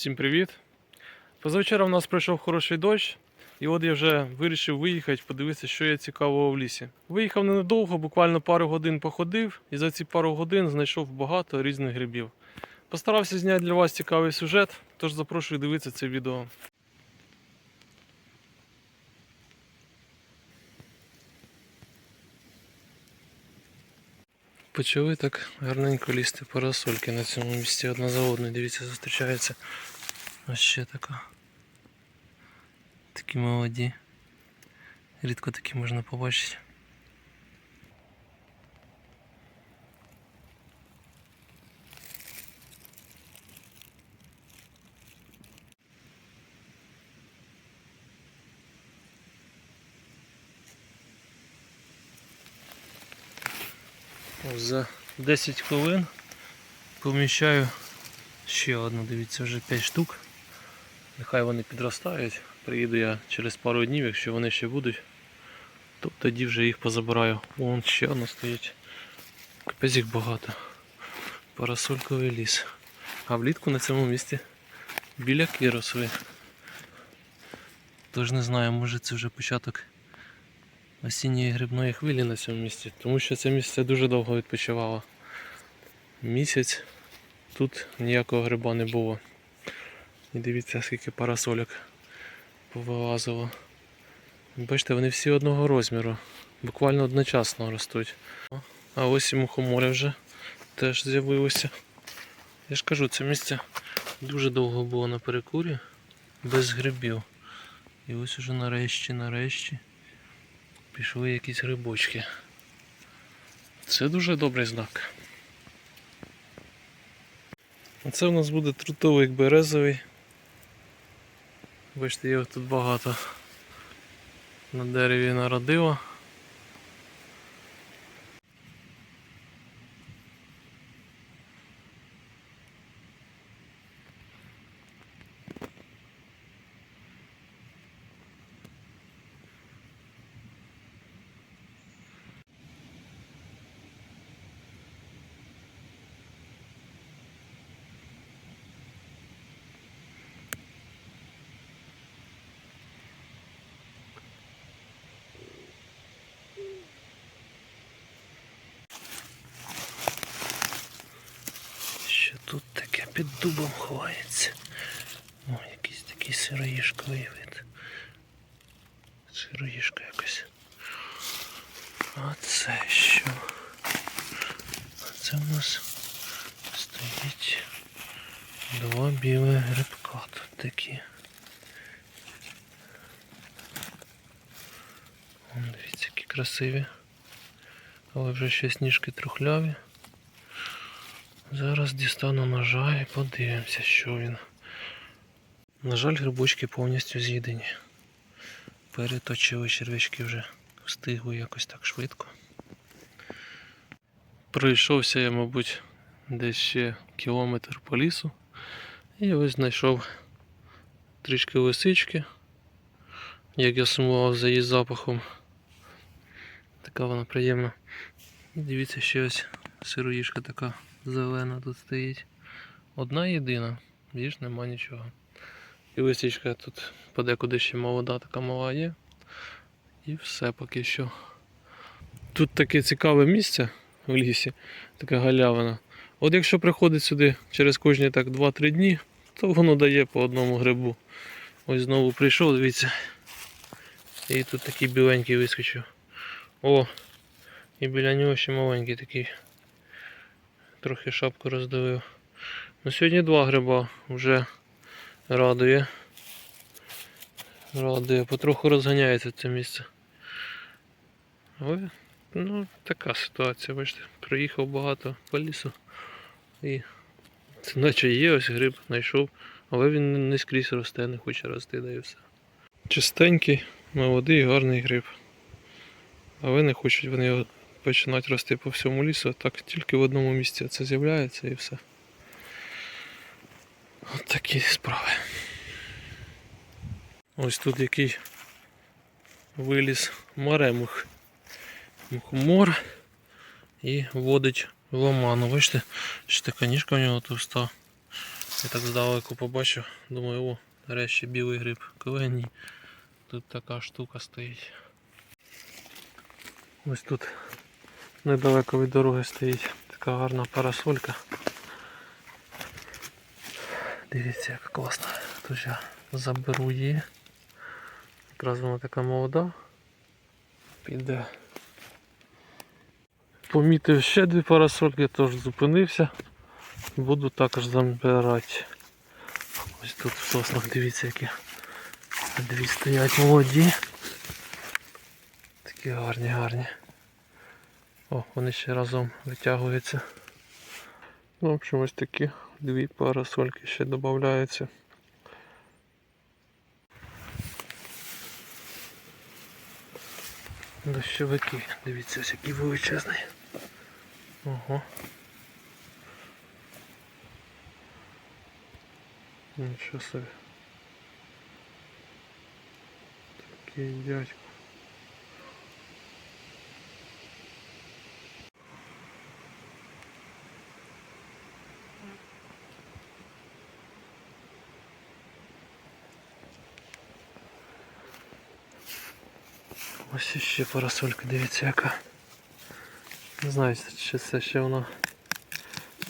Всім привіт! Позавчора в нас пройшов хороший дощ, і от я вже вирішив виїхати, подивитися, що є цікавого в лісі. Виїхав ненадовго, буквально пару годин походив, і за ці пару годин знайшов багато різних грибів. Постарався зняти для вас цікавий сюжет, тож запрошую дивитися це відео. Почали так гарненько лізти парасольки на цьому місці одна за одною. Дивіться, зустрічається. Ось ще така. Такі молоді. Рідко такі можна побачити. За 10 хвилин поміщаю ще одну, дивіться, вже 5 штук. Нехай вони підростають. Приїду я через пару днів, якщо вони ще будуть, то тоді вже їх позабираю. Вон ще одна стоїть. Капець їх багато. Парасольковий ліс. А влітку на цьому місці біля Кіросли. Тож не знаю, може це вже початок осінньої грибної хвилі на цьому місці, тому що це місце дуже довго відпочивало. Місяць тут ніякого гриба не було. І дивіться, скільки парасольок повилазило. Бачите, вони всі одного розміру, буквально одночасно ростуть. А ось і мухомори вже теж з'явилося. Я ж кажу, це місце дуже довго було на перекурі, без грибів. І ось уже нарешті, нарешті пішли якісь грибочки. Це дуже добрий знак. Оце у нас буде трутовик березовий. Бачите, його тут багато на дереві народило. Що тут таке під дубом ховається? О, якийсь такий сироїшковий вид. Сироїшка якось. А це що? А це у нас стоїть два білих грибка тут такі. Вон, дивіться, які красиві. Але вже ще сніжки трухляві. Зараз дістану ножа і подивимося, що він. На жаль, грибочки повністю з'їдені. Переточили червячки вже встигли якось так швидко. Пройшовся я, мабуть, десь ще кілометр по лісу. І ось знайшов трішки лисички, як я сумував за її запахом. Така вона приємна. Дивіться, ще ось сироїшка така зелена тут стоїть. Одна єдина, більш нема нічого. І лисичка тут подекуди ще молода, така мала є. І все поки що. Тут таке цікаве місце в лісі, така галявина. От якщо приходить сюди через кожні так 2-3 дні, то воно дає по одному грибу. Ось знову прийшов, дивіться. І тут такий біленький вискочив. О! І біля нього ще маленький такий. Трохи шапку роздавив. Ну сьогодні два гриба вже радує. Радує, потроху розганяється це місце. Але, ну, така ситуація, бачите, проїхав багато по лісу і це наче є ось гриб, знайшов, але він не скрізь росте, не хоче рости, да і все. Чистенький, молодий, гарний гриб. Але не хочуть вони його починають рости по всьому лісу, так тільки в одному місці це з'являється і все. От такі справи. Ось тут який виліз маремух. Мухомор і водить в оману. Бачите, що така ніжка в нього товста. Я так здалеку побачив, думаю, о, нарешті білий гриб. Коли тут така штука стоїть. Ось тут недалеко від дороги стоїть така гарна парасолька. Дивіться, яка класна. Тут я заберу її. Якраз вона така молода. Піде. Помітив ще дві парасольки, тож зупинився. Буду також забирати. Ось тут в соснах, дивіться, які дві стоять молоді. Такі гарні, гарні. О, вони ще разом витягуються. Ну, в общем, ось такі дві парасольки ще додаються. Дощовики, дивіться, ось який величезний. Ого. Нічого собі. Такий дядько. Ось іще парасолька, дивіться яка. Не знаю, чи це ще вона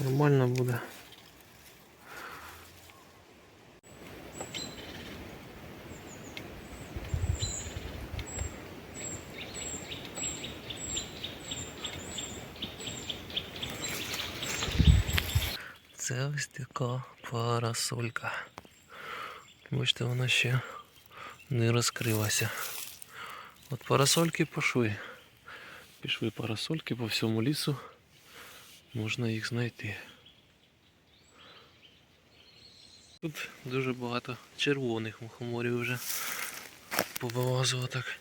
нормально буде. Це ось така парасолька. Бачите, вона ще не розкрилася. От парасольки пішли. Пішли парасольки по всьому лісу. Можна їх знайти. Тут дуже багато червоних мухоморів вже повилазило так.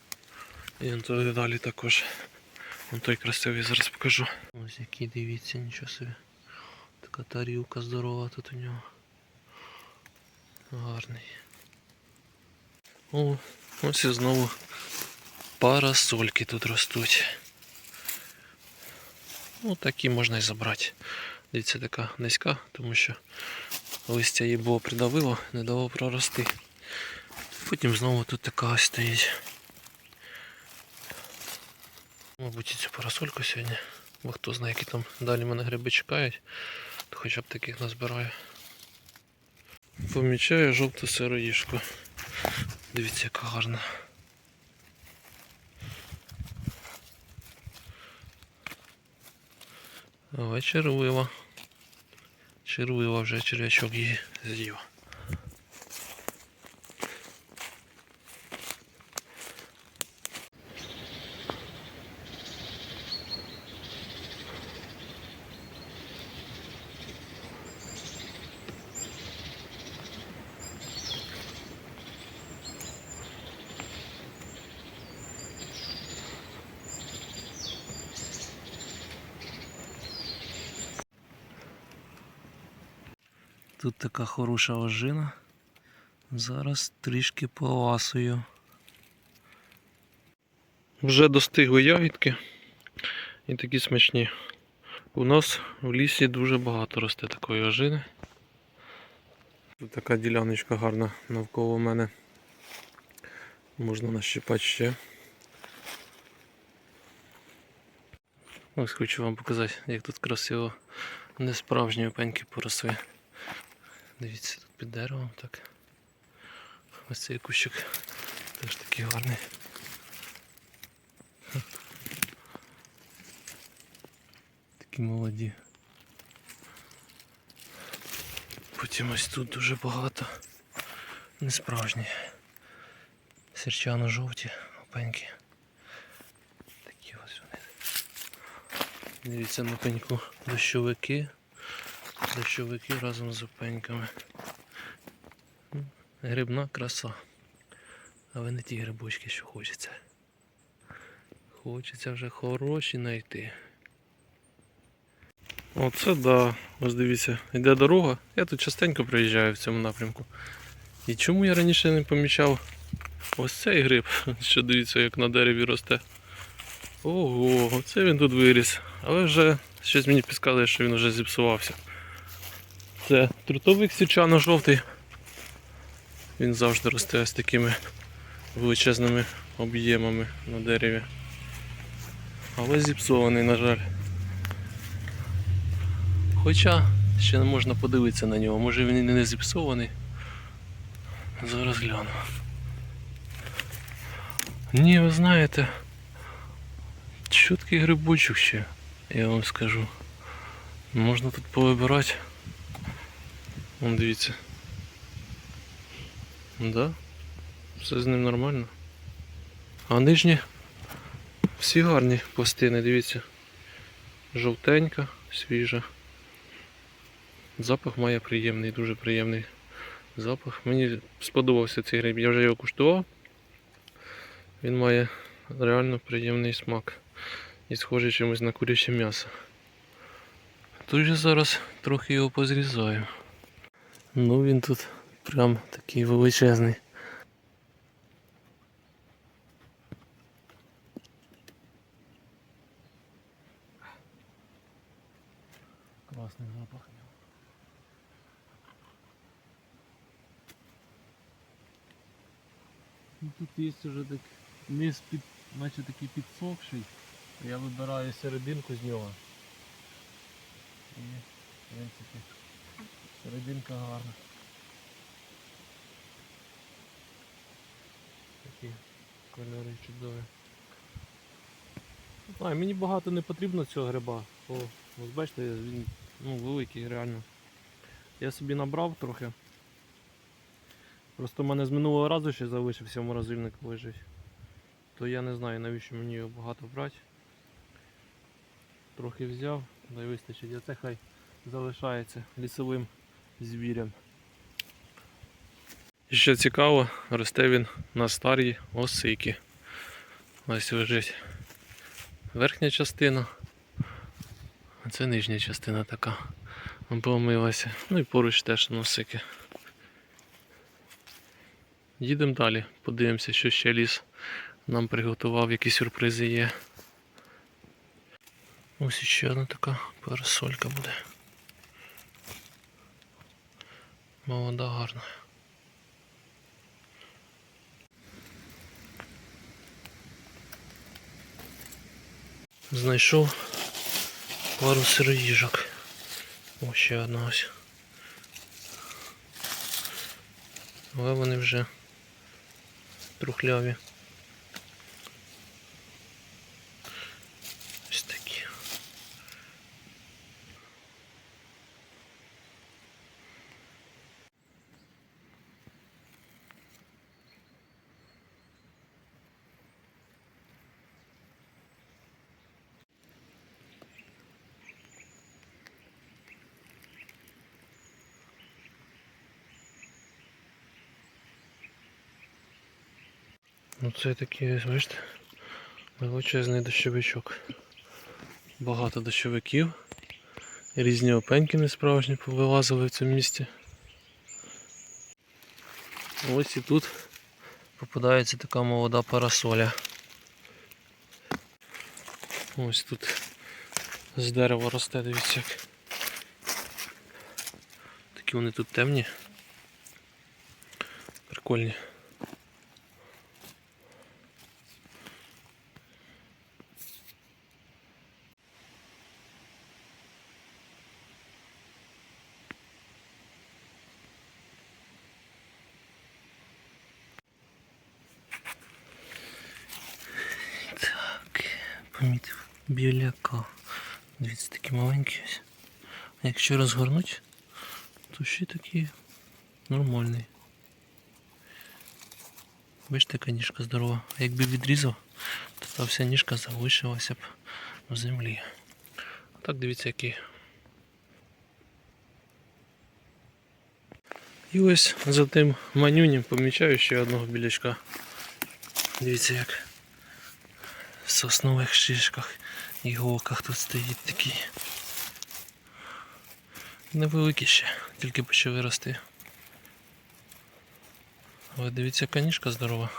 І он туди далі також. Вон той красивий зараз покажу. Ось який дивіться, нічого собі. Така тарілка здорова тут у нього. Гарний. О, ось і знову парасольки тут ростуть. Ну, такі можна і забрати. Дивіться, така низька, тому що листя її було придавило, не дало прорости. Потім знову тут така ось стоїть. Мабуть, і цю парасольку сьогодні. Бо хто знає, які там далі мене гриби чекають, то хоча б таких назбираю. Помічаю жовту сироїшку. Дивіться, яка гарна. Але червива. Червива вже черв'ячок її з'їв. Тут така хороша ожина. Зараз трішки поласую. Вже достигли ягідки і такі смачні. У нас в лісі дуже багато росте такої ожини. Тут така діляночка гарна навколо мене. Можна нащипати ще. Ось хочу вам показати, як тут красиво несправжні опеньки поросли. Дивіться, тут під деревом так. Ось цей кущик теж такий гарний. Такі молоді. Потім ось тут дуже багато несправжні. Сірчано-жовті опеньки. Такі ось вони. Дивіться на пеньку дощовики. Дощовики разом з. Ну, Грибна краса. Але не ті грибочки, що хочеться. Хочеться вже хороші знайти. Оце да. Ось дивіться, йде дорога. Я тут частенько приїжджаю в цьому напрямку. І чому я раніше не помічав ось цей гриб, що дивіться, як на дереві росте. Ого, оце він тут виріс. Але вже щось мені підказує, що він вже зіпсувався. Це трутовик сірчано-жовтий. Він завжди росте з такими величезними об'ємами на дереві. Але зіпсований, на жаль. Хоча ще не можна подивитися на нього, може він і не зіпсований. Зараз гляну. Ні, ви знаєте, чіткий грибочок ще, я вам скажу. Можна тут повибирати. Вон дивіться. Да? Все з ним нормально. А нижні всі гарні пластини, дивіться. Жовтенька, свіжа. Запах має приємний, дуже приємний запах. Мені сподобався цей гриб. Я вже його куштував. Він має реально приємний смак. І схожий чимось на куряче м'ясо. Тут же зараз трохи його позрізаю. Ну він тут прям такий величезний. Класний запах. Ну, тут є вже так низ під, наче такий підсохший. Я вибираю серединку з нього. І, в принципі, серединка гарна. Такі кольори чудові. А, мені багато не потрібно цього гриба. О, ось бачите, він ну, великий реально. Я собі набрав трохи. Просто в мене з минулого разу ще залишився морозильник лежить. То я не знаю навіщо мені його багато брати. Трохи взяв, да й вистачить. А це хай залишається лісовим звірям. І що цікаво, росте він на старій осики. Ось лежить верхня частина, а це нижня частина така. Помилася. Ну і поруч теж носики. Їдемо далі, подивимося, що ще ліс нам приготував, які сюрпризи є. Ось ще одна така парасолька буде. Молода, гарна. Знайшов пару сироїжок. Ось ще одна ось. Але вони вже трухляві. Ось такі. Ну це такий, бачите, величезний дощовичок. Багато дощовиків. Різні опеньки несправжні повилазили в цьому місці. Ось і тут попадається така молода парасоля. Ось тут з дерева росте, дивіться як. Такі вони тут темні. Прикольні. Так, помітив біляка. Маленькі ось. Якщо розгорнуть, то ще такий нормальний. Бачите, яка ніжка здорова. А якби відрізав, то та вся ніжка залишилася б в землі. А так дивіться який. І ось за тим манюнем помічаю ще одного білячка. Дивіться як в соснових шишках і голках тут стоїть такий невеликі ще, тільки почав вирости. Але дивіться, канішка здорова.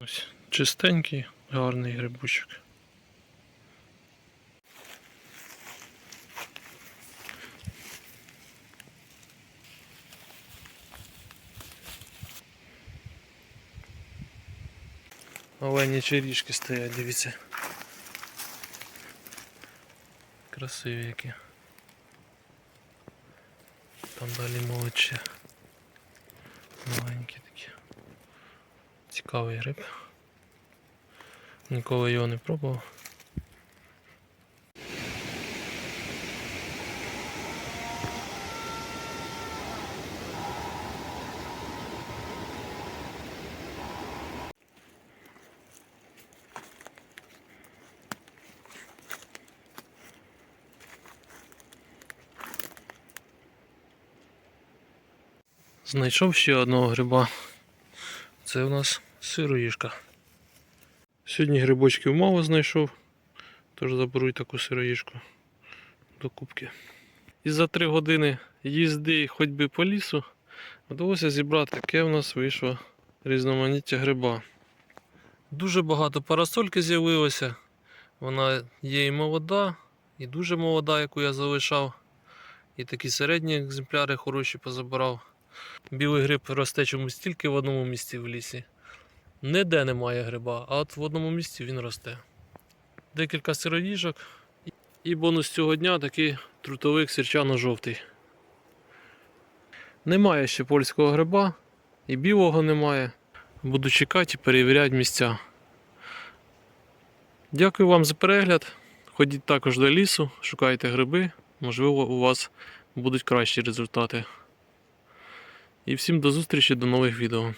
Ось чистенький, гарний грибочок. Олені черішки стоять, дивіться. Красиві які. Там далі молодші. Маленькі такі. Цікавий гриб. Ніколи його не пробував. Знайшов ще одного гриба. Це у нас сироїжка. Сьогодні грибочків мало знайшов, тож заберу й таку сироїжку до кубки. І за три години їзди і ходьби по лісу вдалося зібрати таке у нас вийшло різноманіття гриба. Дуже багато парасольки з'явилося. Вона є і молода, і дуже молода, яку я залишав. І такі середні екземпляри хороші позабирав. Білий гриб росте чомусь тільки в одному місці в лісі. Ніде немає гриба, а от в одному місці він росте. Декілька сироїжок. І бонус цього дня такий трутовик сірчано-жовтий. Немає ще польського гриба, і білого немає. Буду чекати і перевіряти місця. Дякую вам за перегляд. Ходіть також до лісу, шукайте гриби. Можливо, у вас будуть кращі результати. І всім до зустрічі до нових відео.